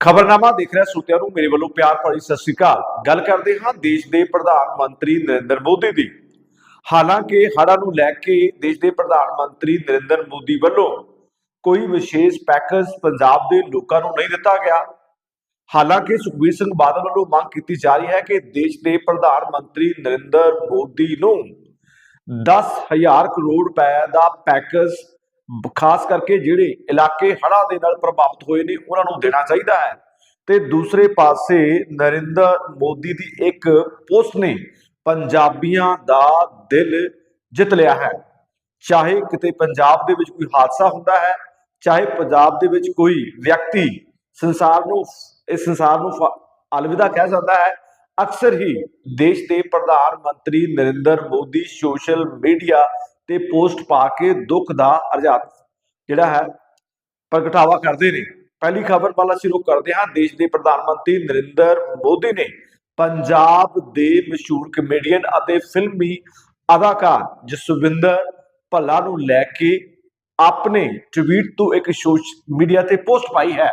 ਖਬਰਨਾਮਾ ਦੇਖ ਰਿਹਾ ਸਰੋਤਿਆਂ ਨੂੰ, ਮੇਰੇ ਵੱਲੋਂ ਪਿਆਰ ਭਰੀ ਸਤਿ ਸ੍ਰੀ ਅਕਾਲ। ਗੱਲ ਕਰਦੇ ਹਾਂ ਦੇਸ਼ ਦੇ ਪ੍ਰਧਾਨ ਮੰਤਰੀ ਨਰਿੰਦਰ ਮੋਦੀ ਦੀ। ਹਾਲਾਂਕਿ ਹੜ੍ਹਾਂ ਨੂੰ ਲੈ ਕੇ ਦੇਸ਼ ਦੇ ਪ੍ਰਧਾਨ ਮੰਤਰੀ ਨਰਿੰਦਰ ਮੋਦੀ ਵੱਲੋਂ ਕੋਈ ਵਿਸ਼ੇਸ਼ ਪੈਕੇਜ ਪੰਜਾਬ ਦੇ ਲੋਕਾਂ ਨੂੰ ਨਹੀਂ ਦਿੱਤਾ ਗਿਆ। ਹਾਲਾਂਕਿ ਸੁਖਬੀਰ ਸਿੰਘ ਬਾਦਲ ਵੱਲੋਂ ਮੰਗ ਕੀਤੀ ਜਾ ਰਹੀ ਹੈ ਕਿ ਦੇਸ਼ ਦੇ ਪ੍ਰਧਾਨ ਮੰਤਰੀ ਨਰਿੰਦਰ ਮੋਦੀ ਨੂੰ 10000 ਕਰੋੜ ਰੁਪਏ ਦਾ ਪੈਕੇਜ ਖਾਸ ਕਰਕੇ ਜਿਹੜੇ ਇਲਾਕੇ ਹੜ੍ਹਾਂ ਦੇ ਨਾਲ ਪ੍ਰਭਾਵਿਤ ਹੋਏ ਨੇ, ਉਹਨਾਂ ਨੂੰ ਦੇਣਾ ਚਾਹੀਦਾ ਹੈ। ਤੇ ਦੂਸਰੇ ਪਾਸੇ ਨਰਿੰਦਰ ਮੋਦੀ ਦੀ ਇੱਕ ਪੋਸਟ ਨੇ, ਪੰਜਾਬੀਆਂ ਦਾ ਦਿਲ ਜਿੱਤ ਲਿਆ ਹੈ। ਚਾਹੇ ਕਿਤੇ ਪੰਜਾਬ ਦੇ ਵਿੱਚ ਕੋਈ ਹਾਦਸਾ ਹੁੰਦਾ ਹੈ, ਚਾਹੇ ਪੰਜਾਬ ਦੇ ਵਿੱਚ ਕੋਈ ਵਿਅਕਤੀ ਸੰਸਾਰ ਨੂੰ, ਇਸ ਸੰਸਾਰ ਨੂੰ ਅਲਵਿਦਾ ਕਹਿ ਜਾਂਦਾ ਹੈ, ਅਕਸਰ ਹੀ ਦੇਸ਼ ਦੇ ਪ੍ਰਧਾਨ ਮੰਤਰੀ ਨਰਿੰਦਰ ਮੋਦੀ ਸੋਸ਼ਲ ਮੀਡੀਆ ਤੇ ਪੋਸਟ ਪਾ ਕੇ ਦੁੱਖ ਦਾ ਅਰਜ਼ਾਤ ਜਿਹੜਾ ਹੈ ਪ੍ਰਗਟਾਵਾ ਕਰਦੇ ਨੇ। ਪਹਿਲੀ ਖਬਰ ਵਾਲਾ ਅਸੀਂ ਰੁਕ ਕਰਦੇ ਹਾਂ। ਦੇਸ਼ ਦੇ ਪ੍ਰਧਾਨ ਮੰਤਰੀ ਨਰਿੰਦਰ ਮੋਦੀ ਨੇ ਪੰਜਾਬ ਦੇ ਮਸ਼ਹੂਰ ਕਮੇਡੀਅਨ ਅਤੇ ਫਿਲਮੀ ਅਦਾਕਾਰ ਜਸਵਿੰਦਰ ਭੱਲਾ ਨੂੰ ਲੈ ਕੇ ਆਪਣੇ ਟਵੀਟ ਤੋਂ ਇੱਕ ਸੋਸ਼ਲ ਮੀਡੀਆ ਤੇ ਪੋਸਟ ਪਾਈ ਹੈ।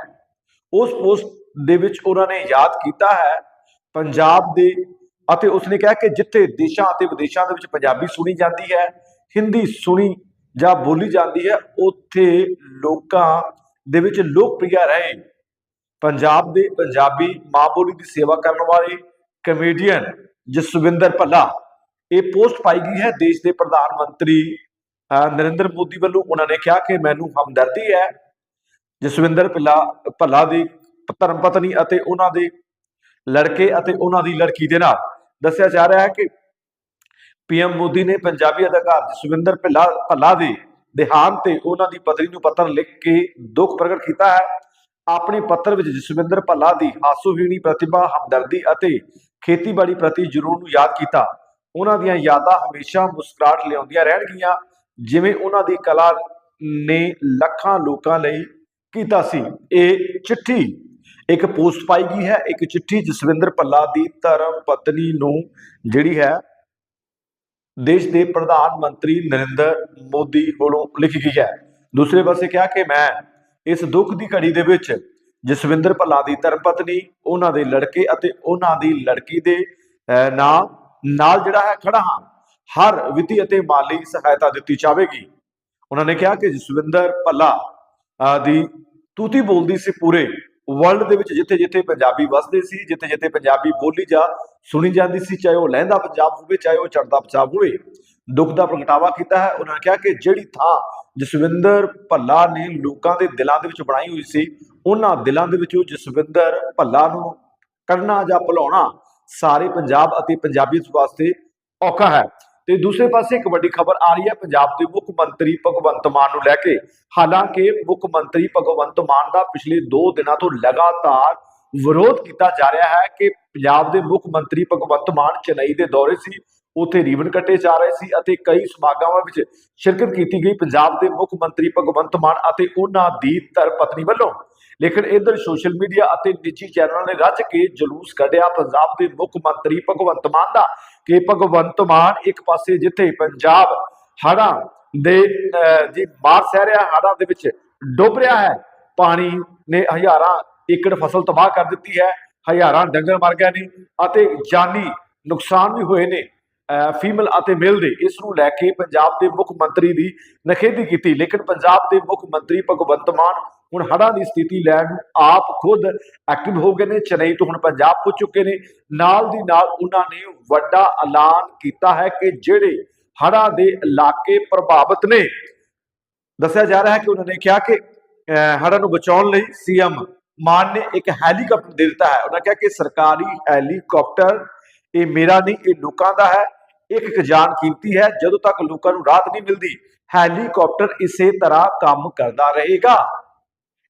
ਉਸ ਪੋਸਟ ਦੇ ਵਿੱਚ ਉਹਨਾਂ ਨੇ ਯਾਦ ਕੀਤਾ ਹੈ, ਪੰਜਾਬ ਦੇ ਅਤੇ ਉਸਨੇ ਕਿਹਾ ਕਿ ਜਿੱਥੇ ਦੇਸ਼ਾਂ ਅਤੇ ਵਿਦੇਸ਼ਾਂ ਦੇ ਵਿੱਚ ਪੰਜਾਬੀ ਸੁਣੀ ਜਾਂਦੀ ਹੈ ਹਿੰਦੀ ਸੁਣੀ ਜਾਂ ਬੋਲੀ ਜਾਂਦੀ ਹੈ ਉੱਥੇ ਲੋਕਾਂ ਦੇ ਵਿੱਚ ਲੋਕਪ੍ਰਿਯ ਰਹੇ। ਪੰਜਾਬ ਦੇ ਪੰਜਾਬੀ ਮਾਂ ਬੋਲੀ ਦੀ ਸੇਵਾ ਕਰਨ ਵਾਲੇ ਕਮੇਡੀਅਨ ਜਸਵਿੰਦਰ ਭੱਲਾ ਇਹ ਪੋਸਟ ਪਾਈ ਗਈ ਹੈ ਦੇਸ਼ ਦੇ ਪ੍ਰਧਾਨ ਮੰਤਰੀ ਅਹ, ਨਰਿੰਦਰ ਮੋਦੀ ਵੱਲੋਂ। ਉਹਨਾਂ ਨੇ ਕਿਹਾ ਕਿ ਮੈਨੂੰ ਹਮਦਰਦੀ ਹੈ ਜਸਵਿੰਦਰ ਭੱਲਾ ਭੱਲਾ ਦੀ ਧਰਮ ਪਤਨੀ ਅਤੇ ਉਹਨਾਂ ਦੇ ਲੜਕੇ ਅਤੇ ਉਹਨਾਂ ਦੀ ਲੜਕੀ ਦੇ ਨਾਲ। ਦੱਸਿਆ ਜਾ ਰਿਹਾ ਹੈ ਕਿ ਪੀਐਮ ਮੋਦੀ ਨੇ ਪੰਜਾਬੀ ਅਦਾਕਾਰ ਜਸਵਿੰਦਰ ਭੱਲਾ ਭੱਲਾ ਦੇ ਦੇਹਾਂਤ ਤੇ ਉਹਨਾਂ ਦੀ ਪਤਨੀ ਨੂੰ ਪੱਤਰ ਲਿਖ ਕੇ ਦੁੱਖ ਪ੍ਰਗਟ ਕੀਤਾ ਹੈ। ਆਪਣੇ ਪੱਤਰ ਵਿੱਚ ਜਸਵਿੰਦਰ ਭੱਲਾ ਦੀ ਹਾਸੋਹੀਣੀ ਪ੍ਰਤਿਭਾ, ਹਮਦਰਦੀ ਅਤੇ ਖੇਤੀਬਾੜੀ ਪ੍ਰਤੀ ਜਰੂਰ ਨੂੰ ਯਾਦ ਕੀਤਾ। ਉਹਨਾਂ ਦੀਆਂ ਯਾਦਾਂ ਹਮੇਸ਼ਾ ਮੁਸਕਰਾਹਟ ਲਿਆਉਂਦੀਆਂ ਰਹਿਣਗੀਆਂ, ਜਿਵੇਂ ਉਹਨਾਂ ਦੀ ਕਲਾ ਨੇ ਲੱਖਾਂ ਲੋਕਾਂ ਲਈ ਕੀਤਾ ਸੀ। ਇਹ ਚਿੱਠੀ ਇੱਕ ਪੋਸਟ ਪਾਈ ਗਈ ਹੈ। ਇੱਕ ਚਿੱਠੀ ਜਸਵਿੰਦਰ ਭੱਲਾ ਦੀ ਧਰਮ ਪਤਨੀ ਨੂੰ ਜਿਹੜੀ ਹੈ ਦੇਸ਼ ਦੇ ਪ੍ਰਧਾਨ ਮੰਤਰੀ ਨਰਿੰਦਰ ਮੋਦੀ ਵੱਲੋਂ ਲਿਖੀ ਗਈ ਹੈ। ਦੂਸਰੇ ਪਾਸੇ ਕਿਹਾ ਕਿ ਮੈਂ ਇਸ ਦੁੱਖ ਦੀ ਘੜੀ ਦੇ ਵਿੱਚ ਜਸਵਿੰਦਰ ਭੱਲਾ ਦੀ ਧਰਮਪਤਨੀ, ਉਹਨਾਂ ਦੇ ਲੜਕੇ ਅਤੇ ਉਹਨਾਂ ਦੀ ਲੜਕੀ ਦੇ ਨਾਂ, ਨਾਲ ਜਿਹੜਾ ਹੈ ਖੜਾ ਹਾਂ। ਹਰ ਵਿੱਤੀ ਅਤੇ ਮਾਲੀ ਸਹਾਇਤਾ ਦਿੱਤੀ ਜਾਵੇਗੀ। ਉਹਨਾਂ ਨੇ ਕਿਹਾ ਕਿ ਜਸਵਿੰਦਰ ਭੱਲਾ ਦੀ ਤੂਤੀ ਬੋਲਦੀ ਸੀ ਪੂਰੇ ਵਰਲਡ ਦੇ ਵਿੱਚ ਜਿੱਥੇ ਜਿੱਥੇ ਪੰਜਾਬੀ ਵਸਦੇ ਸੀ ਜਿੱਥੇ ਜਿੱਥੇ ਪੰਜਾਬੀ ਬੋਲੀ ਜਾ ਸੁਣੀ ਜਾਂਦੀ ਸੀ, ਚਾਹੇ ਉਹ ਲਹਿੰਦਾ ਪੰਜਾਬ ਹੋਵੇ, ਚਾਹੇ ਉਹ ਚੜਦਾ ਪੰਜਾਬ ਹੋਵੇ, ਦੁੱਖ ਦਾ ਪ੍ਰਗਟਾਵਾ ਕੀਤਾ ਹੈ। ਉਹਨਾਂ ਨੇ ਕਿਹਾ ਕਿ ਜਿਹੜੀ ਥਾਂ ਜਸਵਿੰਦਰ ਭੱਲਾ ਨੇ ਲੋਕਾਂ ਦੇ ਦਿਲਾਂ ਦੇ ਵਿੱਚ ਬਣਾਈ ਹੋਈ ਸੀ, ਉਹਨਾਂ ਦਿਲਾਂ ਦੇ ਵਿੱਚੋਂ ਜਸਵਿੰਦਰ ਭੱਲਾ ਨੂੰ ਕੱਢਣਾ ਜਾਂ ਭੁਲਾਉਣਾ ਸਾਰੇ ਪੰਜਾਬ ਅਤੇ ਪੰਜਾਬੀਅਤ ਵਾਸਤੇ ਔਖਾ ਹੈ। ਤੇ ਦੂਸਰੇ ਪਾਸੇ ਇੱਕ ਵੱਡੀ ਖਬਰ ਆ ਰਹੀ ਹੈ, ਪੰਜਾਬ ਦੇ ਮੁੱਖ ਮੰਤਰੀ ਭਗਵੰਤ ਮਾਨ ਨੂੰ ਲੈ ਕੇ। ਹਾਲਾਂਕਿ ਮੁੱਖ ਮੰਤਰੀ ਭਗਵੰਤ ਮਾਨ ਦਾ ਪਿਛਲੇ 2 ਦਿਨਾਂ ਤੋਂ ਲਗਾਤਾਰ ਵਿਰੋਧ ਕੀਤਾ ਜਾ ਰਿਹਾ ਹੈ ਕਿ ਪੰਜਾਬ ਦੇ ਮੁੱਖ ਮੰਤਰੀ ਭਗਵੰਤ ਮਾਨ ਚੇਨਈ ਦੇ ਦੌਰੇ ਸੀ ਉੱਥੇ ਰੀਬਨ ਕੱਟੇ ਜਾ ਰਹੇ ਸੀ ਅਤੇ ਕਈ ਸਮਾਗਮਾਂ ਵਿੱਚ ਸ਼ਿਰਕਤ ਕੀਤੀ ਗਈ। ਪੰਜਾਬ ਦੇ ਮੁੱਖ ਮੰਤਰੀ ਭਗਵੰਤ ਮਾਨ ਅਤੇ ਉਹਨਾਂ ਦੀ ਧਰ ਪਤਨੀ ਵੱਲੋਂ। ਲੇਕਿਨ ਇਧਰ ਸੋਸ਼ਲ ਮੀਡੀਆ ਅਤੇ ਨਿੱਜੀ ਚੈਨਲਾਂ ਨੇ ਰੱਜ ਕੇ ਜਲੂਸ ਕੱਢਿਆ। ਪੰਜਾਬ ਦੇ ਮੁੱਖ ਮੰਤਰੀ ਭਗਵੰਤ ਮਾਨ ਦਾ ਕਿ ਭਗਵੰਤ ਮਾਨ ਇੱਕ ਪਾਸੇ ਜਿੱਥੇ ਪੰਜਾਬ ਹੜ੍ਹਾਂ ਦੇ ਅਹ, ਜੀ ਮਾਰ ਸਹਿ ਰਿਹਾ ਹੜਾਂ ਦੇ ਵਿੱਚ ਡੁੱਬ ਰਿਹਾ ਹੈ ਪਾਣੀ ਨੇ ਹਜ਼ਾਰਾਂ ਏਕੜ ਫਸਲ ਤਬਾਹ ਕਰ ਦਿੱਤੀ ਹੈ ਹਜ਼ਾਰਾਂ ਡੰਗਰ ਮਰ ਗਏ ਨੇ ਅਤੇ ਜਾਨੀ ਨੁਕਸਾਨ ਵੀ ਹੋਏ ਨੇ। ਫੀਮੇਲ ਅਤੇ ਮੇਲ ਦੇ ਇਸ ਨੂੰ ਲੈ ਕੇ ਪੰਜਾਬ ਦੇ ਮੁੱਖ ਮੰਤਰੀ ਦੀ ਨਖੇਦੀ ਕੀਤੀ ਲੇਕਿਨ ਪੰਜਾਬ ਦੇ ਮੁੱਖ ਮੰਤਰੀ ਭਗਵੰਤ ਮਾਨ ਹੁਣ ਹੜ੍ਹਾਂ ਦੀ ਸਥਿਤੀ ਲੈਣ ਨੂੰ ਆਪ ਖੁਦ ਐਕਟਿਵ ਹੋ ਗਏ ਨੇ। ਚੇਨਈ ਤੋਂ ਹੁਣ ਪੰਜਾਬ ਪੁੱਜ ਚੁੱਕੇ ਨੇ। ਨਾਲ ਦੀ ਨਾਲ ਉਹਨਾਂ ਨੇ ਵੱਡਾ ਐਲਾਨ ਕੀਤਾ ਹੈ ਕਿ ਜਿਹੜੇ ਹੜ੍ਹਾਂ ਦੇ ਇਲਾਕੇ ਪ੍ਰਭਾਵਿਤ ਨੇ ਦੱਸਿਆ ਜਾ ਰਿਹਾ ਹੈ ਕਿ ਉਹਨਾਂ ਨੇ ਕਿਹਾ ਕਿ ਅਹ, ਹੜ੍ਹਾਂ ਨੂੰ ਬਚਾਉਣ ਲਈ ਸੀਐਮ ਮਾਨ ਨੇ ਇੱਕ ਹੈਲੀਕਾਪਟਰ ਦੇ ਦਿੱਤਾ ਹੈ। ਉਹਨਾਂ ਕਿਹਾ ਕਿ ਸਰਕਾਰੀ ਹੈਲੀਕਾਪਟਰ ਇਹ ਮੇਰਾ ਨਹੀਂ ਇਹ ਲੋਕਾਂ ਦਾ ਹੈ। ਇੱਕ ਇੱਕ ਕੀਮਤੀ ਹੈ। ਜਦੋਂ ਤੱਕ ਲੋਕਾਂ ਨੂੰ ਰਾਹਤ ਨਹੀਂ ਮਿਲਦੀ ਹੈਲੀਕਾਪਟਰ ਇਸੇ ਤਰ੍ਹਾਂ ਕੰਮ ਕਰਦਾ ਰਹੇਗਾ।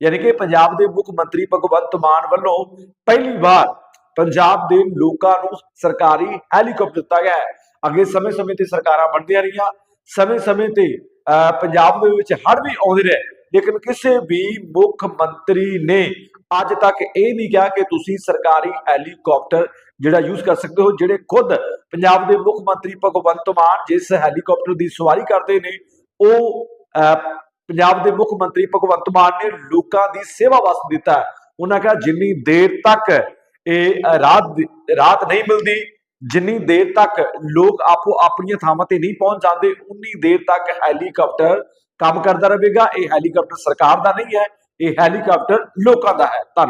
ਯਾਨੀ ਕਿ ਪੰਜਾਬ ਦੇ ਮੁੱਖ ਮੰਤਰੀ ਭਗਵੰਤ ਮਾਨ ਵੱਲੋਂ ਪਹਿਲੀ ਵਾਰ ਪੰਜਾਬ ਦੇ ਲੋਕਾਂ ਨੂੰ ਸਰਕਾਰੀ ਹੈਲੀਕਾਪਟਰ ਦਿੱਤਾ ਗਿਆ ਹੈ। ਅੱਗੇ ਸਮੇਂ-ਸਮੇਂ ਤੇ ਸਰਕਾਰਾਂ ਬਣਦੀਆਂ ਰਹੀਆਂ। ਸਮੇਂ-ਸਮੇਂ ਤੇ ਅਹ, ਪੰਜਾਬ ਦੇ ਵਿੱਚ ਹੜ੍ਹ ਵੀ ਆਉਂਦੇ ਰਹੇ। ਲੇਕਿਨ ਕਿਸੇ ਵੀ ਮੁੱਖ ਮੰਤਰੀ ਨੇ ਅੱਜ ਤੱਕ ਇਹ ਨਹੀਂ ਕਿਹਾ ਕਿ ਤੁਸੀਂ ਸਰਕਾਰੀ ਹੈਲੀਕਾਪਟਰ ਜਿਹੜਾ ਯੂਜ਼ ਕਰ ਸਕਦੇ ਹੋ ਜਿਹੜੇ ਖੁਦ ਪੰਜਾਬ ਦੇ ਮੁੱਖ ਮੰਤਰੀ ਭਗਵੰਤ ਮਾਨ ਜਿਸ ਹੈਲੀਕਾਪਟਰ ਦੀ ਸਵਾਰੀ ਕਰਦੇ ਨੇ ਉਹ ਅਹ, ਪੰਜਾਬ ਦੇ ਮੁੱਖ ਮੰਤਰੀ ਭਗਵੰਤ ਮਾਨ ਨੇ ਲੋਕਾਂ ਦੀ ਸੇਵਾ ਵਾਸਤੇ ਦਿੱਤਾ ਉਹਨਾਂ ਕਿਹਾ ਜਿੰਨੀ ਦੇਰ ਤੱਕ ਇਹ ਰਾਤ ਦੀ- ਰਾਤ ਨਹੀਂ ਮਿਲਦੀ ਜਿੰਨੀ ਦੇਰ ਤੱਕ ਲੋਕ ਆਪੋ ਆਪਣੀਆਂ ਥਾਵਾਂ ਤੇ ਨਹੀਂ ਪਹੁੰਚ ਜਾਂਦੇ ਉਨੀ ਦੇਰ ਤੱਕ ਹੈਲੀਕਾਪਟਰ ਕੰਮ ਕਰਦਾ ਰਹੇਗਾ। ਇਹ ਹੈਲੀਕਾਪਟਰ ਸਰਕਾਰ ਦਾ ਨਹੀਂ ਹੈ ਇਹ ਹੈਲੀਕਾਪਟਰ ਲੋਕਾਂ ਦਾ ਹੈ। ਧੰਨਵਾਦ।